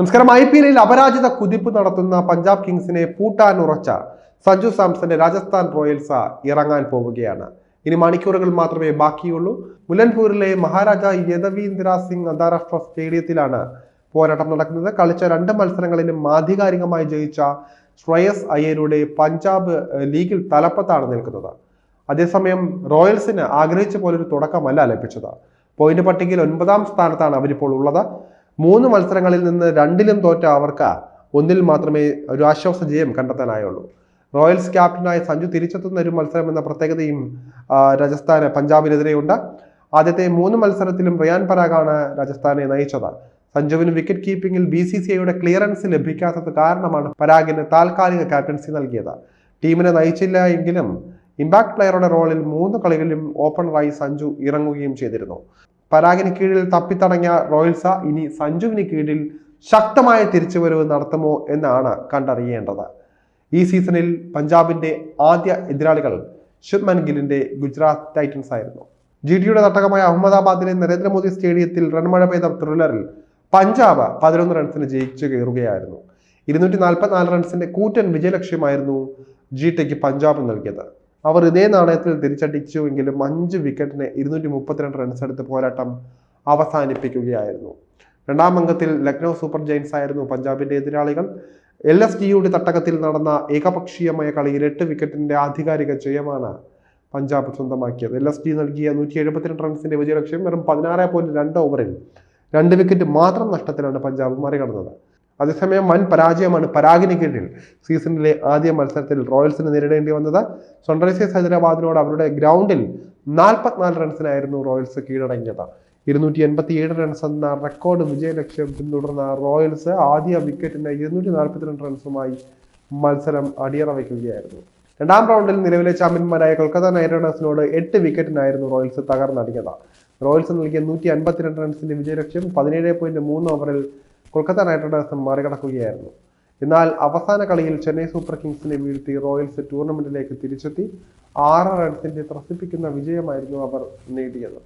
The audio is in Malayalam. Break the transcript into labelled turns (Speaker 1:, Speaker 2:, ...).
Speaker 1: നമസ്കാരം. ഐ പി എല്ലിൽ അപരാജിത കുതിപ്പ് നടത്തുന്ന പഞ്ചാബ് കിങ്സിനെ പൂട്ടാൻ ഉറച്ച സഞ്ജു സാംസന്റെ രാജസ്ഥാൻ റോയൽസ് ഇറങ്ങാൻ പോവുകയാണ്. ഇനി മണിക്കൂറുകൾ മാത്രമേ ബാക്കിയുള്ളൂ. മുലൻപൂരിലെ മഹാരാജ യദവീന്ദ്ര സിംഗ് അന്താരാഷ്ട്ര സ്റ്റേഡിയത്തിലാണ് പോരാട്ടം നടക്കുന്നത്. കളിച്ച രണ്ട് മത്സരങ്ങളിലും ആധികാരികമായി ജയിച്ച ശ്രേയസ് അയ്യരുടെ പഞ്ചാബ് ലീഗിൽ തലപ്പത്താണ് നിൽക്കുന്നത്. അതേസമയം റോയൽസിന് ആഗ്രഹിച്ച പോലൊരു തുടക്കമല്ല ലഭിച്ചത്. പോയിന്റ് പട്ടികയിൽ ഒൻപതാം സ്ഥാനത്താണ് അവരിപ്പോൾ ഉള്ളത്. മൂന്ന് മത്സരങ്ങളിൽ നിന്ന് രണ്ടിലും തോറ്റ അവർക്ക് ഒന്നിൽ മാത്രമേ ഒരു ആശ്വാസ ജയം കണ്ടെത്താനായുള്ളൂ. റോയൽസ് ക്യാപ്റ്റനായ സഞ്ജു തിരിച്ചെത്തുന്ന ഒരു മത്സരം എന്ന പ്രത്യേകതയും രാജസ്ഥാന് പഞ്ചാബിനെതിരെയുണ്ട്. ആദ്യത്തെ മൂന്ന് മത്സരത്തിലും റിയാൻ പരാഗാണ് രാജസ്ഥാനെ നയിച്ചത്. സഞ്ജുവിന് വിക്കറ്റ് കീപ്പിംഗിൽ ബി സി സി ഐയുടെ ക്ലിയറൻസ് ലഭിക്കാത്തത് കാരണമാണ് പരാഗിന് താൽക്കാലിക ക്യാപ്റ്റൻസി നൽകിയത്. ടീമിനെ നയിച്ചില്ല എങ്കിലും ഇമ്പാക്ട് പ്ലെയറുടെ റോളിൽ മൂന്ന് കളികളിലും ഓപ്പണറായി സഞ്ജു ഇറങ്ങുകയും ചെയ്തിരുന്നു. പരാഗിന് കീഴിൽ തപ്പിത്തടങ്ങിയ റോയൽസ ഇനി സഞ്ജുവിന് കീഴിൽ ശക്തമായ തിരിച്ചുവരവ് നടത്തുമോ എന്നാണ് കണ്ടറിയേണ്ടത്. ഈ സീസണിൽ പഞ്ചാബിന്റെ ആദ്യ എതിരാളികൾ ശുഭ്മൻ ഗില്ലിന്റെ ഗുജറാത്ത് ടൈറ്റൻസ് ആയിരുന്നു. ജി ടിയുടെ തട്ടകമായ അഹമ്മദാബാദിലെ നരേന്ദ്രമോദി സ്റ്റേഡിയത്തിൽ റൺമഴ പെയ്ത ത്രില്ലറിൽ പഞ്ചാബ് പതിനൊന്ന് റൺസിന് ജയിച്ചു കയറുകയായിരുന്നു. ഇരുന്നൂറ്റി നാൽപ്പത്തിനാല് റൺസിന്റെ കൂറ്റൻ വിജയലക്ഷ്യമായിരുന്നു ജി ടിക്ക് പഞ്ചാബ് നൽകിയത്. അവർ ഇതേ നാണയത്തിൽ തിരിച്ചടിച്ചുവെങ്കിലും അഞ്ച് വിക്കറ്റിന് ഇരുന്നൂറ്റി മുപ്പത്തിരണ്ട് റൺസ് എടുത്ത് പോരാട്ടം അവസാനിപ്പിക്കുകയായിരുന്നു. രണ്ടാം അംഗത്തിൽ ലക്നൗ സൂപ്പർ ജയൻസ് ആയിരുന്നു പഞ്ചാബിന്റെ എതിരാളികൾ. എൽ എസ് ജിയുടെ തട്ടകത്തിൽ നടന്ന ഏകപക്ഷീയമായ കളിയിൽ എട്ട് വിക്കറ്റിന്റെ ആധികാരിക ജയമാണ് പഞ്ചാബ് സ്വന്തമാക്കിയത്. എൽ എസ് ഡി നൽകിയ നൂറ്റി എഴുപത്തിരണ്ട് റൺസിന്റെ വിജയലക്ഷ്യം വെറും പതിനാറ് പോയിന്റ് രണ്ട് ഓവറിൽ രണ്ട് വിക്കറ്റ് മാത്രം നഷ്ടത്തിലാണ് പഞ്ചാബ് മറികടന്നത്. അതേസമയം വൻ പരാജയമാണ് പരാഗിന് കീഴിൽ സീസണിലെ ആദ്യ മത്സരത്തിൽ റോയൽസിന് നേരിടേണ്ടി വന്നത് സൺറൈസേഴ്സ് ഹൈദരാബാദിനോട് അവരുടെ ഗ്രൗണ്ടിൽ നാൽപ്പത്തിനാല് റൺസിനായിരുന്നു റോയൽസ് കീഴടങ്ങിയത്. ഇരുന്നൂറ്റി എൺപത്തി ഏഴ് റൺസ് എന്ന റെക്കോർഡ് വിജയലക്ഷ്യം പിന്തുടർന്ന റോയൽസ് ആദ്യ വിക്കറ്റിന് ഇരുന്നൂറ്റി നാൽപ്പത്തിരണ്ട് റൺസുമായി മത്സരം അടിയറ വയ്ക്കുകയായിരുന്നു. രണ്ടാം റൗണ്ടിൽ നിലവിലെ ചാമ്പ്യന്മാരായ കൊൽക്കത്ത നൈറ്റ് റൈഡേഴ്സിനോട് എട്ട് വിക്കറ്റിനായിരുന്നു റോയൽസ് തകർന്നടിഞ്ഞത്. റോയൽസ് നൽകിയ നൂറ്റി അൻപത്തിരണ്ട് റൺസിന്റെ വിജയലക്ഷ്യം പതിനേഴ് പോയിന്റ് മൂന്ന് ഓവറിൽ കൊൽക്കത്ത നൈറ്റ് റൈഡേഴ്സ് മറികടക്കുകയായിരുന്നു. എന്നാൽ അവസാന കളിയിൽ ചെന്നൈ സൂപ്പർ കിങ്സിനെ വീഴ്ത്തി റോയൽസ് ടൂർണമെന്റിലേക്ക് തിരിച്ചെത്തി ആറ് റൺസിന്റെ ത്രസിപ്പിക്കുന്ന വിജയമായിരുന്നു അവർ നേടിയത്.